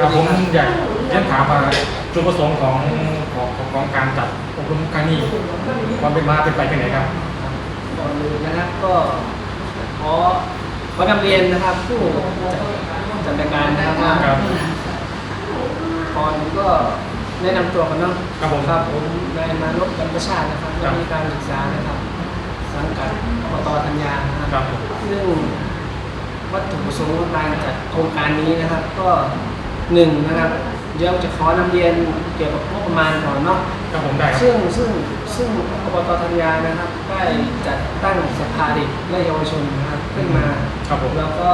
ครับผมอยากเรียนถามว่าจุดประสงค์ของของของของการจัดอบรมครั้งนี้ความเป็นมาเป็นไปเป็นไหนครับก่อนอื่นนะครับก็ขอขอนำเรียนนะครับผู้จัดรายการนะครับว่าครับ ก่อนก็แนะนำตัวกันเนาะครับผมครับผมนายมานพกันประชาตินะครับครันับกวิการศึกษานะครับ สังกัดอบตธัญญานะคครัรับบผมซึ่งวัตถุประสงค์ของการจัดโครงการนี้นะครับ ก็ หนึ่งนะครับเดี๋ยวจะขอนำเรียนเกี่ยวกับงบประมาณก่อนเนาะครับผมได้ครับซึ่งซึ่งซึ่งอบตธัญญานะครับได้จัดตั้งสภาเด็กและเยาวชนนะครับขึ้นมาครับผมแล้วก็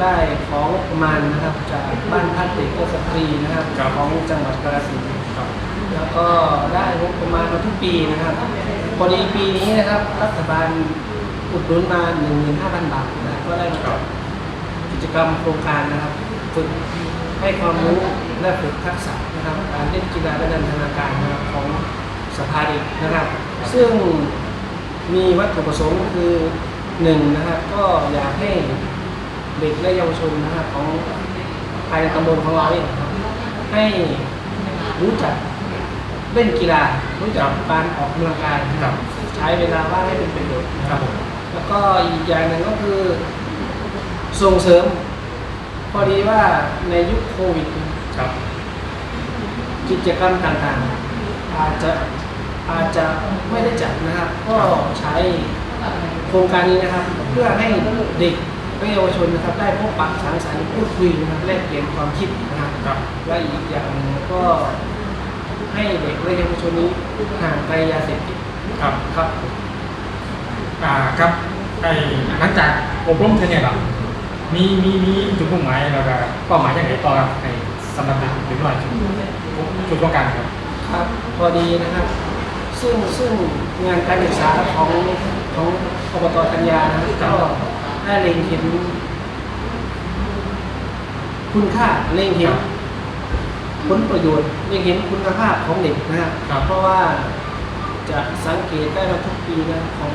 ได้ของงบประมาณนะครับจากบ้านพักเด็กและสตรีนะครับครับของจังหวัดกาฬสินธุ์ครับแล้วก็ได้งบประมาณมาทุกปีนะครับพอดีปีนี้นะครับรัฐบาลอุดหนุนมา15,000 บาทนะครับก็ได้มาครับกิจกรรมโครงการนะครับฝึก ให้ความรู้และฝึกทักษะนะครับการเล่นกีฬาและนันทนาการนะครับของสภาเด็กนะครับ ซึ่งมีวัตถุประสงค์คือหนึ่งนะครับก็อยากให้เด็กและเยาวชนนะครับของภายในตำบลของเราเนี่ยนะครับให้รู้จักเล่นกีฬารู้จักการออกกำลังกายนะคครัรับบใช้เวลาว่างให้เป็นประโยชน์นะคครัรับบผมแล้วก็อีกอย่างหนึ่งก็คือส่งเสริม พอดีว่าในยุคโควิด ครับกิจกรรมต่างๆ อาจจะอาจจะไม่ได้จัดนะครับ ก็ใช้โครงการนี้นะครับ เพื่อให้เด็กและเยาวชนนะครับ ได้พบปะสังสรรค์พูดคุยนะครับแลกเปลี่ยนความคิดนะครับครับและอีกอย่างหนึ่งก็ให้เด็กและเยาวชนนี้ห่างไกลยาเสพติดครับครับอ่าครับไอ้หลังจากอบรมเท่านี้ครับ มีมีมีจุดมุ่งหมายแล้วก็เป้าหมายอย่างไรต่อครับในสำหรับเด็กหรือหน่อยชุดชุดป้องกันครับ ครับพอดีนะครับ ซึ่งซึ่งงานการศึกษาของของอบตธัญญานะครับก็ได้เล็งเห็น คุณค่าเล็งเห็นผลประโยชน์เล็งเห็นคุณภาพของเด็กนะครับครับ เพราะว่าจะสังเกตได้ว่าทุกปีนะของ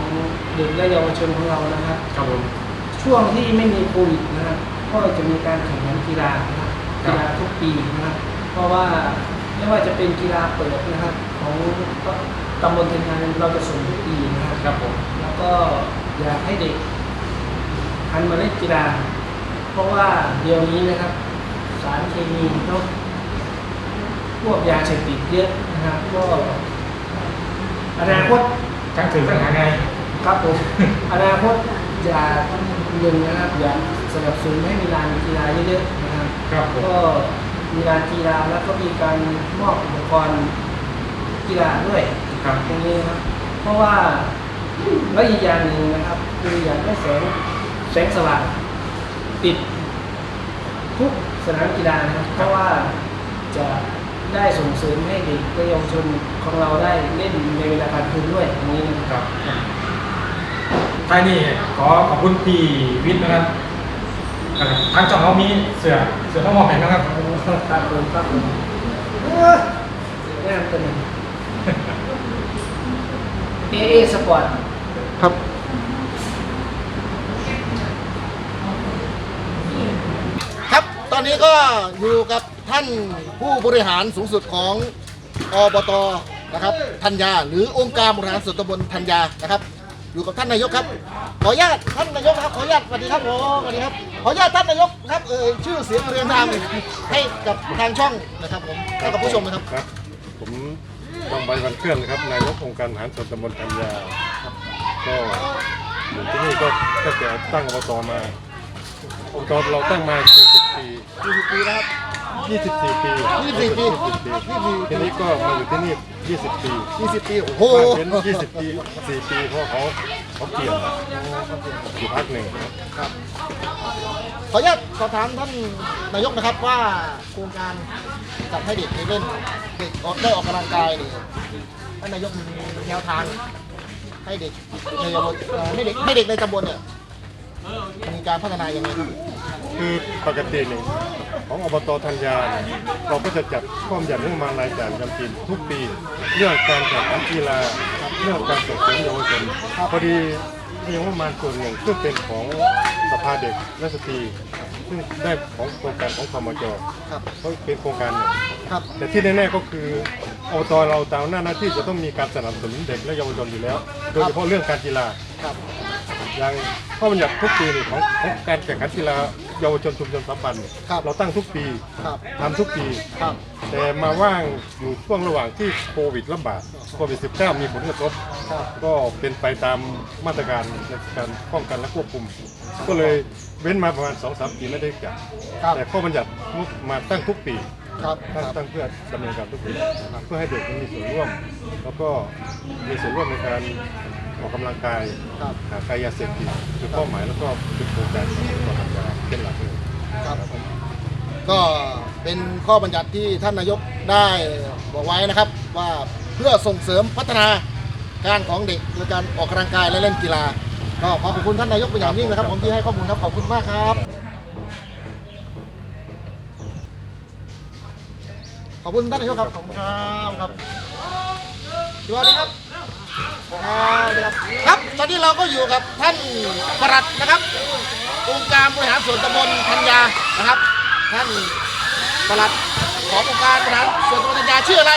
เด็กและเยาวชนของเรานะครับครับผม ช่วงที่ไม่มีโควิดนะครับก็จะมีการแข่งขันกีฬานะครับครักีบฬาทุกปีนะครับเพราะว่าไม่ว่าจะเป็นกีฬาเปิดนะครับของตำบลเทนทานเราจะส่งทุกปีนะครับครับผมแล้วก็อยากให้เด็กหันมาเล่นกีฬา เพราะว่าเดี๋ยวนี้นะครับ สารเคมีเนาะพวกยาเสพติดเยอะนะครับก็อนาคตทั้งถือทั้งหาไงครับผมอนาคต อยากหนึ่งนะครับอยากสนับสนุนให้มีลานกีฬาเยอะๆนะครับครับผม ก็มีลานกีฬาแล้วก็มีการมอบอุปกรณ์กีฬาด้วยครับตรงนี้นะครับ เพราะว่าและอีกอย่างหนึ่งนะครับ คืออยากได้แสงแสงสว่างติดทุกสนามกีฬานะครับ เพราะว่าจะได้ส่งเสริมให้เด็กและเยาวชนของเราได้เล่นในเวลากลางคืนด้วยอย่างนี้นะครับ ครับ ท้ายนี้ขอขอบคุณพี่วิทย์นะครับอ่าทางช่องเขามีเสือเสือต้องมองเห็นนะครับครับผมครับผมเอองามตัวหนึ่งเอเอสปอร์ตครับครับตอนนี้ก็อยู่กับท่านผู้บริหารสูงสุดของอบตนะครับธัญญาหรือองค์การบริหารส่วนตำบลธัญญานะครับ อยู่กับท่านนายกครับ ขออนุญาตท่านนายกครับ ขออนุญาตสวัสดีครับผมสวัสดีครับ ขออนุญาตท่านนายกครับเอ่ยชื่อเสียงเรียงนามให้กับทางช่องนะครับผมให้กับผู้ชมนะครับ ครับ ผมบางใบวันเคลื่อนนะครับ นายกองค์การทหารส่วนตำบลธัญญาก็อยู่ที่นี่ก็ตั้งแต่ตั้งอบตมาองค์กรเราตั้งมา40ปี20ปีแล้วครับ 24 ปี24ปี20ปี ทีนี้ก็มาอยู่ที่นี่ 20 ปี20 ปีโอ้โหบ้านเป็น 20 ปี 4 ปีเพราะเขาเขาเปลี่ยนอยู่พักหนึ่งครับขออนุญาตสอบถามท่านนายกนะครับว่าโครงการจัดให้เด็กได้เล่นเด็กออกได้ออกกำลังกายเนี่ยท่านนายกมีแนวทางให้เด็กในเยาวชนเอ่อให้เด็กให้เด็กในตำบลเนี่ย มีการพัฒนายังไงครับคือปกติเนี่ยของอบตธัญญาเนี่ยเราก็จะจัดข้อมยันเรื่องมารายจ่ายประจำปีทุกปี เรื่องการแข่งขันกีฬาเรื่องการส่งเสริมเยาวชนพอดีมีงบประมาณส่วนหนึ่งซึ่งเป็นของสภาเด็กและสตรีซึ่งได้ของโครงการของคมจครับก็เป็นโครงการหนึ่งครับแต่ที่แน่ๆก็คืออบตเราตามหน้าหน้าที่จะต้องมีการสนับสนุนเด็กและเยาวชนอยู่แล้ว โดยเฉพาะเรื่องการกีฬา ครับอย่างข้อบัญญัติทุกปีนี่ของของการแข่งขันกีฬาเยาวชนชุมชนสัมพันธ์เนี่ยครับเราตั้งทุกปีครับทำทุกปีครับ แต่มาว่างอยู่ช่วงระหว่างที่โควิดระบาดโควิด -19 มีผลกระทบ ครับ ก็เป็นไปตามมาตรการในการป้องกันและควบคุม ก็เลยเว้นมาประมาณ 2-3 ปีไม่ได้จัดครับ แต่ข้อบัญญัติมาตั้งทุกปี ครับตั้งครับ ตั้งเพื่อดำเนินการทุกปีเพื่อให้เด็กมีส่วนร่วม แล้วก็มีส่วนร่วมในการ ออกกำลังกายครับหากายยาเสพติดคือเป้าหมายแล้วก็เป็นโครงการของกองทัพยาเป็นหลักเลยครับผมก็เป็นข้อบัญญัติที่ท่านนายกได้บอกไว้นะครับ ว่าเพื่อส่งเสริมพัฒนาการของเด็กโดยการออกกำลังกายและเล่นกีฬา ก็ขอขอบคุณท่านนายกเป็นอย่างยิ่งนะครับผมที่ให้ข้อมูลครับขอบคุณมากครับ ขอบคุณท่านนายกครับขอบคุณครับครับสวัสดีครับ ครับตอนนี้เราก็อยู่กับท่านปลัดนะครับองค์การบริหารส่วนตำบลธัญญานะครับ ท่านปลัดขององค์การบริหารส่วนตำบลธัญญาชื่ออะไร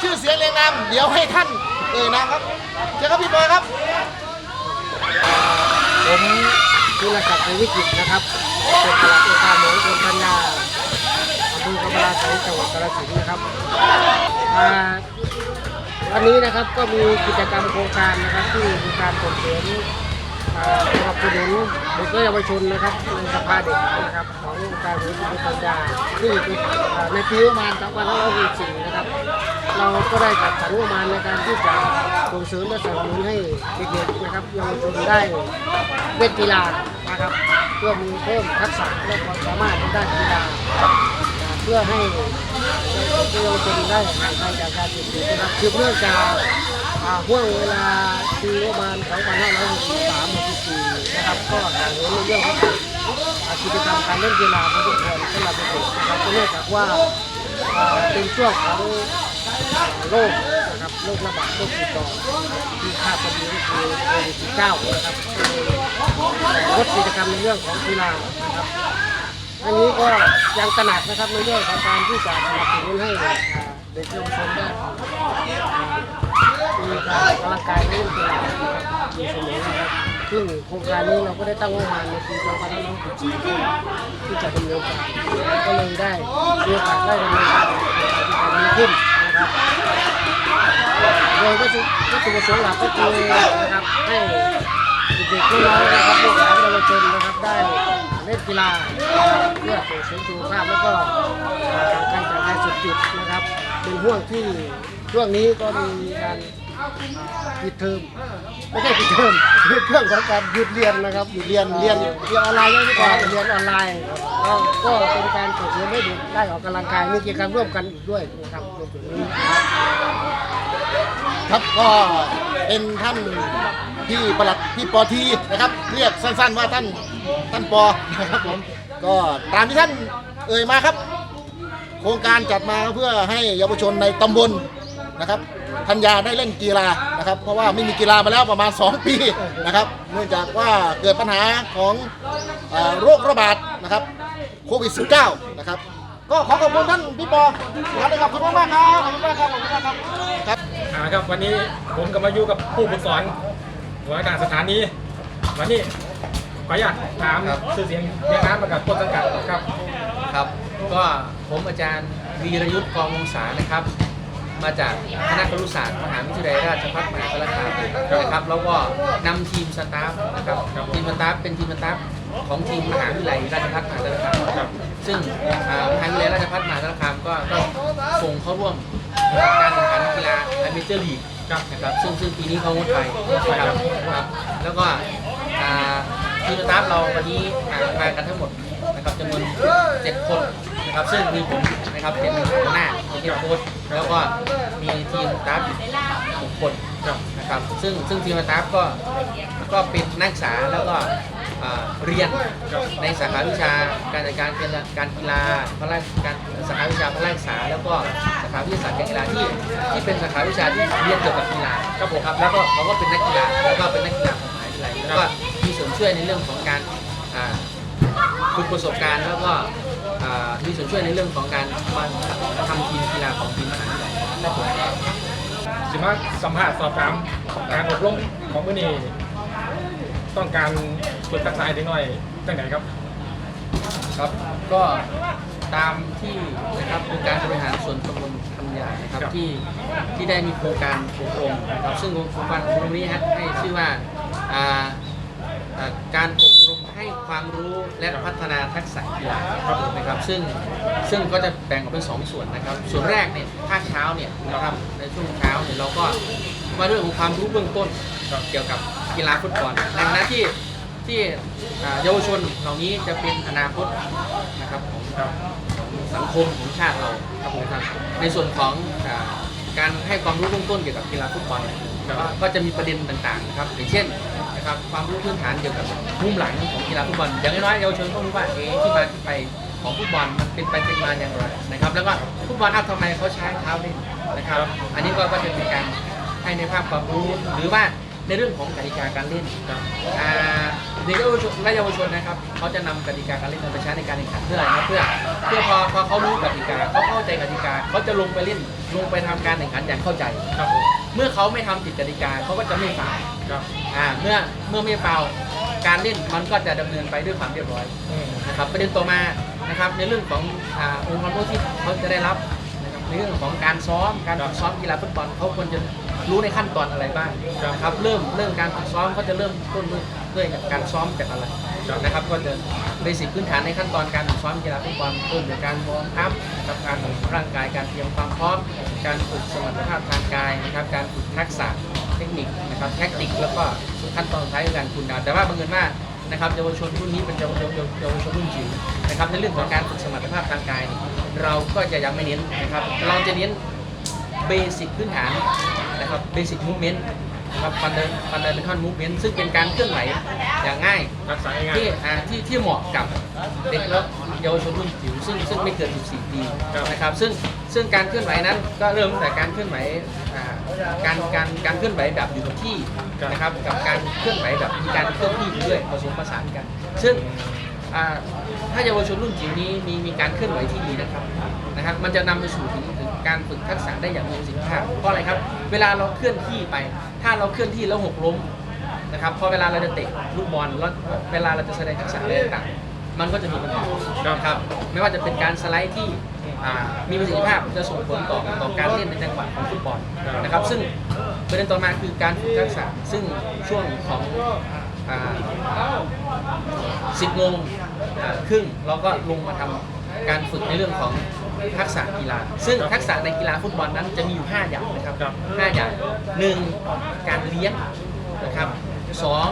ชื่อเสียงเรียงนามเดี๋ยวให้ท่านเอ่ยนามครับเชิญครับพี่บอยครับผมธีรศักดิ์ในวิจิตรนะครับเป็นปลัดองค์การหลวงชนพัญญาอำเภอกำลาไสยจังหวัดกาฬสินธุ์นะครับอ่า วันนี้นะครับก็มีกิจกรรมโครงการนะครับที่มีการส่งเสริมสนับสนุนเด็กและเยาวชนนะครับในสภาเด็กนะครับขององค์การหลวงชนพัญญาที่ในปีประมาณ2564นะครับ เราก็ได้จัดสรรงบประมาณในการที่จะส่งเสริมและสนับสนุนให้เด็กๆนะครับเยาวชนได้เล่นกีฬานะครับเพื่อมีเพิ่มทักษะและความสามารถในด้านกีฬา เพื่อให้เยาวชนได้ห่างไกลจากการเสพติดนะครับคือเนื่องจากห่วงเวลาปีประมาณ2563-64นะครับ ก็ห่างเหินเรื่องของกิจกรรมการเล่นกีฬาพอสมควรสำหรับเด็กนะครับก็เนื่องจากว่าเป็นช่วงของโรคนะครับโรคระบาดโรคติดต่อที่คาดกันอยู่คือโควิด19นะครับก็เลยงดกิจกรรมในเรื่องของกีฬานะครับ อันนี้ก็ยังตระหนักนะครับในเรื่องของการที่จะสนับสนุนให้เด็กเยาวชนได้มีการออกกำลังกายเล่นกีฬานะครับมีเสมอนะครับซึ่งโครงการนี้เราก็ได้ตั้งงบประมาณในปี2564ที่จะดำเนินการก็เลยได้มีโอกาสได้ดำเนินการในกิจกรรมนี้ขึ้นนะครับโดยวัตถุวัตถุประสงค์หลักก็คือนะครับให้เด็กๆน้อยๆนะครับ ล่นกีฬาเพื่อส่งเสริมสุขภาพแล้วก็ห่างไกลจากยาเสพติดนะครับเป็นห่วงที่ช่วงนี้ก็มีการปิดเทอมไม่ใช่ปิดเทอมคือเครื่องของการหยุดเรียนนะครับหยุดเรียนเรียนเรียนออนไลน์ไม่ก่อเรียนออนไลน์ก็เป็นการส่งเสริมให้เด็กได้ออกกำลังกายมีกิจกรรมร่วมกันอีกด้วยนะครับในจุดนี้นะครับครับก็ เป็นท่านพี่ประหลัดพี่ปอทีนะครับ เรียกสั้นๆว่าท่านท่านปอนะครับผมก็ตามที่ท่านเอ่ยมาครับ โครงการจัดมาเพื่อให้เยาวชนในตำบลนะครับธัญญาได้เล่นกีฬานะครับ เพราะว่าไม่มีกีฬามาแล้วประมาณ 2 ปีนะครับ เนื่องจากว่าเกิดปัญหาของอโรคระบาดนะครับโควิด -19 นะครับ ก็ขอขอบคุณท่านพี่ปอนะครับขอบคุณมากๆครับขอบคุณมากครับขอบคุณมากครับครับ อ่าครับวันนี้ผมก็มาอยู่กับผู้ฝึกสอนหัวหน้าการสถานีวันนี้ขออนุญาตถามชื่อเสียงเรียงน้ำประกาศต้นสังกัดครับครับ ก็ผมอาจารย์วีรยุทธ์กองวงศานะครับ มาจากคณะครุศาสตร์มหาวิทยาลัยราชภัฏมหาสารคามนะครับแล้วก็นำทีมสตาฟนะครับทีมสตาฟเป็นทีมสตาฟของทีมมหาวิทยาลัยราชภัฏมหาสารคาม ครับซึ่งอ่ามหาวิทยาลัยราชภัฏมหาสารคามก็ก็ ส่งเข้าร่วมการแข่งขันกีฬาเมเจอร์ลีกครับนะครับซึ่งซึ่งปีนี้เขางดไปนะครับครับ แล้วก็ทีมสตาฟเราวันนี้อ่ามากันทั้งหมดนะครับจำนวนเจ็ดคนนะครับซึ่งมีผมนะครับเป็นหัวหน้าเป็นเฮดโค้ชแล้วก็มีทีมสตาฟหกคนนะครับซึ่งซึ่งทีมสตาฟก็ก็เป็นนักศึกษาแล้วก็ อ่าเรียนในสาขาวิชาการจัดการการกีฬาพระราชการสาขาวิชาพระราชศึกษาแล้วก็สาขาวิทยาศาสตร์การกีฬาที่ที่เป็นสาขาวิชาที่เรียนเกี่ยวกับกีฬาครับผมครับแล้วก็เขาก็เป็นนักกีฬาแล้วก็เป็นนักกีฬาของมหาวิทยาลัยแล้วก็มีส่วนช่วยในเรื่องของการอ่าฝึกประสบการณ์แล้วก็อ่ามีส่วนช่วยในเรื่องของการมาทำทีมกีฬาของทีมมหาวิทยาลัยครับผม สิมาสัมภาษณ์สอบถามการอบรมของมือนี้ ต้องการฝึกทักษะให้เด็กน้อยจังไหนครับครับก็ตามที่นะครับองค์การบริหารส่วนตำบลคำยานะครับครับที่ที่ได้มีโครงการอบรมนะครับซึ่งโครงการอบรมนี้ฮะให้ชื่อว่าอ่าอ่าการอบรมให้ความรู้และพัฒนาทักษะกีฬาครับนะครับ ซึ่งซึ่งก็จะแบ่งออกเป็นสองส่วนนะครับ ส่วนแรกเนี่ยภาคเช้าเนี่ยนะครับในช่วงเช้าเนี่ยเราก็มาเรื่องของความรู้เบื้องต้นเกี่ยวกับ กีฬาฟุตบอลดังนั้นที่ที่เยาวชนเหล่านี้จะเป็นอนาคตนะครับของสังคมของชาติเราครับผมครับในส่วนของอการให้ความรู้เบื้องต้นเกี่ยวกับกีฬาฟุตบอลเนี่ยก็ก็จะมีประเด็นต่างๆนะครับอย่างเช่นนะครับความรู้พื้นฐานเกี่ยวกับมุมหลังของกีฬาฟุตบอลอย่างน้อยๆเยาวชนต้องรู้ว่าเอ๊ะที่มาที่ไปของฟุตบอลมันเป็นไปเป็นมาอย่างไรนะครับ แล้วก็ฟุตบอลอัพทำไมเขาใช้เท้าเล่นนะครับ อันนี้ก็ก็จะเป็นการให้ในภาพความรู้หรือว่า ในเรื่องของกติกาการเล่นอ่าเด็กเยาวชนและเยาวชนนะครับเขาจะนำกติกาการเล่นมาใช้ในการแข่งขันเพื่ออะไรครับเพื่อเพื่อพอพอเขารู้กติกาเขาเข้าใจกติกาเขาจะลงไปเล่นลงไปทำการแข่งขันอย่างเข้าใจ ครับผมเมื่อเขาไม่ทำผิดกติกาเขาก็จะไม่ฝ่าครับอ่าเมื่อเมื่อไม่ฟาวการเล่นมันก็จะดำเนินไปด้วยความเรียบร้อย อืม นะครับประเด็นต่อมานะครับในเรื่องของอาองค์ความรู้ที่เขาจะได้รับนะครับในเรื่องของการซ้อมการฝึกซ้อมกีฬาฟุตบอลเขาควรจะ รู้ในขั้นตอนอะไรบ้างนะครับเริ่มเริ่มการฝึกซ้อมเขาจะเริ่มต้นด้วยการซ้อมจากอะไรนะครับก็จะเบสิกพื้นฐานในขั้นตอนการฝึกซ้อมกีฬาฟุตบอลเริ่มจากการวอร์มอัพนะครับการฝึกร่างกายการเตรียมความพร้อม การฝึกสมรรถภาพทางกายนะครับการฝึกทักษะเทคนิคนะครับแท็กติกแล้วก็ขั้นตอนท้ายคือการคูลดาวแต่ว่าบังเอิญว่านะครับเยาวชนรุ่นนี้เป็นเยาวชนเยาวชนรุ่นจิ๋วนะครับในเรื่องของการฝึกสมรรถภาพทางกายเนี่ยเราก็จะยังไม่เน้นนะครับเราจะเน้น เบสิกพื้นฐานนะครับเบสิกมูฟเมนต์นะครับฟันเดอร์ฟันเดอร์เป็นท่อนมูฟเมนต์ซึ่งเป็นการเคลื่อนไหวอย่างง่ายทักษะง่ายที่อ่าที่ที่เหมาะกับเด็กและเยาวชนรุ่นจิ๋วซึ่งซึ่งไม่เกิน 14 ปีนะครับซึ่งซึ่งการเคลื่อนไหวนั้นก็เริ่มตั้งแต่การเคลื่อนไหวอ่าการการการเคลื่อนไหวแบบอยู่กับที่นะครับกับการเคลื่อนไหวแบบมีการเคลื่อนที่อยู่ด้วยผสมผสานกัน ซึ่ง อ่าถ้าเยาวชนรุ่นจิ๋วนี้มีมีการเคลื่อนไหวที่ดีนะครับนะครับ มันจะนำไปสู่ถึงถึงการฝึกทักษะได้อย่างมีประสิทธิภาพเพราะอะไรครับ เวลาเราเคลื่อนที่ไป ถ้าเราเคลื่อนที่แล้วหกล้มนะครับพอเวลาเราจะเตะลูกบอลแล้วเวลาเราจะแสดงทักษะอะไรต่างๆมันก็จะมีปัญหานะครับ ไม่ว่าจะเป็นการสไลด์ที่อ่ามีประสิทธิภาพจะส่งผลต่อต่อการเล่นในจังหวะของฟุตบอลนะครับ ซึ่ง ประเด็นต่อมาคือการฝึกทักษะซึ่งช่วงของอ่า10โมงอ่าครึ่งเราก็ลงมาทำการฝึกในเรื่องของทักษะกีฬา ซึ่งทักษะในกีฬาฟุตบอลนั้นจะมีอยู่ 5 อย่างนะครับครับห้าอย่างหนึ่งการเลี้ยงนะครับสอง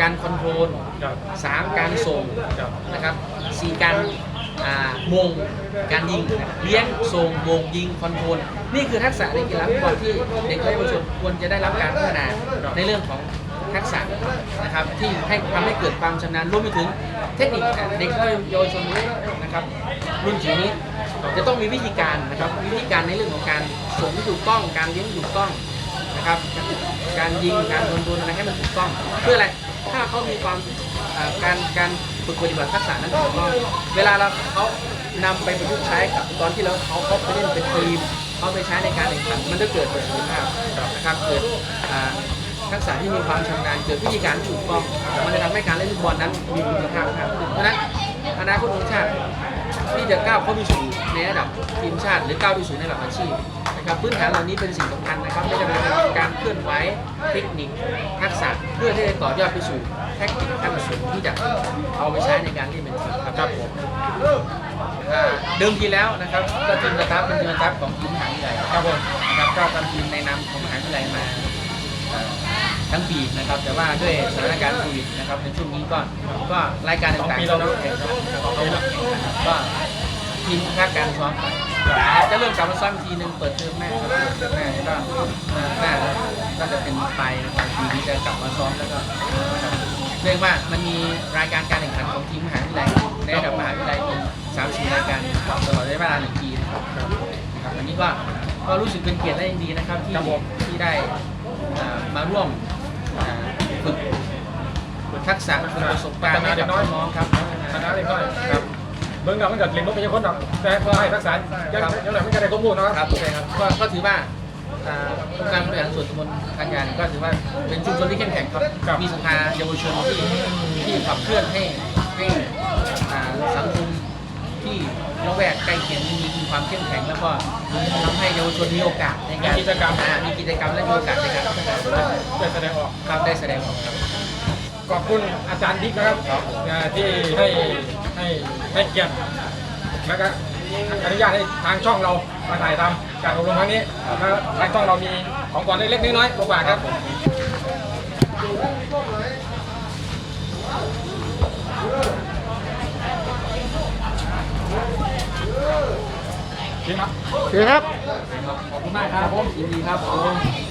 การคอนโทรลครับสามการส่งครับนะครับสี่การอ่า มงการยิงเลี้ยงส่งมงยิงคอนโทรลนี่คือทักษะในกีฬาฟุตบอลที่เด็กและเยาวชนควรจะได้รับการพัฒนาในเรื่องของทักษะนะครับที่ให้ทำให้เกิดความชำนาญรวมไปถึงเทคนิคเด็กและเยาวชนนะครับ รุ่นจิ๋วนี้จะต้องมีวิธีการนะครับวิธีการในเรื่องของการส่งที่ถูกต้องการเลี้ยงถูกต้องนะครับ การยิงการโดนโดนอะไรให้มันถูกต้อง เพื่ออะไรถ้าเขามีความ อ่าการการฝึกปฏิบัติทักษะนั้นถูกต้องเวลาเราเขานำไปประยุกต์ใช้กับตอนที่เราเขาเขาไปเล่นเป็นทีมเขาไปใช้ในการแข่งขันมันจะเกิดประสิทธิภาพนะครับเกิดอ่าทักษะที่มีความชำนาญเกิดวิธีการที่ถูกต้องมันจะทำให้การเล่นฟุตบอลนั้นมีคุณภาพมากขึ้นเพราะฉะนั้นอนาคตของชาติ ที่จะก้าวเข้าไปสู่ในระดับทีมชาติ หรือก้าวไปสู่ในระดับอาชีพนะครับพื้นฐานเหล่านี้เป็นสิ่งสำคัญนะครับไม่ว่าจะเป็นการเคลื่อนไหวเทคนิคทักษะเพื่อที่จะต่อยอดไปสู่ แทคนิคขั้นสูงที่จะเอาไปใช้ในการเล่เป็นทีครับครับผมเดิมทีแล้วนะครับก็ทีมสตาฟเป็นทีมสตาฟของทีมหาวิทยาลัยครับผมนะครับก็ทำทีมในนามของหาวิทยาลัยมาทั้งปีนะครับ แต่ว่าด้วยสถานการณ์โควิดนะครับในช่วงนี้ก็ก็รายการต่างๆก็ต้องแข่งขันก็ทีมคาดการซ้อมไปจะเริ่มกลับมาซ้อมทีหนึ่งเปิดเทอมแม่ครับเทอมแม่ก็น่าน่าจะเป็นไปลายของปีนี้จะกลับมาซ้อมแล้วก็ เรียกว่ามันมีรายการการแข่งขันของทีมมหาวิทยาลัยในระดับมหาวิทยาลัยเป็นสามสี่รายการตลอดระยะเวลาหนึ่งปีนะครับนะครับอันนี้ก็ก็รู้สึกเป็นเกียรติและยินดีนะครับที่ที่ได้อ่ามาร่วมอ่าฝึกฝึกทักษะฝึกประสบการณ์ให้กับน้องๆครับคณะเล็กน้อยครับเบิ่งกับมันเกิดเรียนรู้ไปยังคนหรอกแต่พอให้ทักษะยังยังไงมันก็ได้ข้อมูลเนาะครับใช่ครับก็ก็ถือว่า อ่าองค์การบริหารส่วนตำบลทันยาเนี่ยก็ถือว่าเป็นชุมชนที่เข้มแข็งครับครับ มีสภาเยาวชนที่ที่ขับเคลื่อนให้ให้อ่าสังคมที่ละแวกใกล้เคียงมีมีความเข้มแข็งแล้วก็ทำให้เยาวชนมีโอกาสในการมีกิจกรรม อ่ามีกิจกรรมและมีโอกาสในการพัฒนาตัวเองเพื่อแสดงออก ครับได้แสดงออกครับ ขอบคุณอาจารย์บิ๊กนะครับอ่าที่ให้ให้ให้เกียรติแล้วก็ อนุญาตให้ทางช่องเรามาถ่ายทำการอบรมครั้งนี้แล้วทางช่องเรามีของขวัญเล็กๆน้อยๆมาฝากครับจริงครับโอเคครับ ขอบคุณมากครับผมยินดีครับผม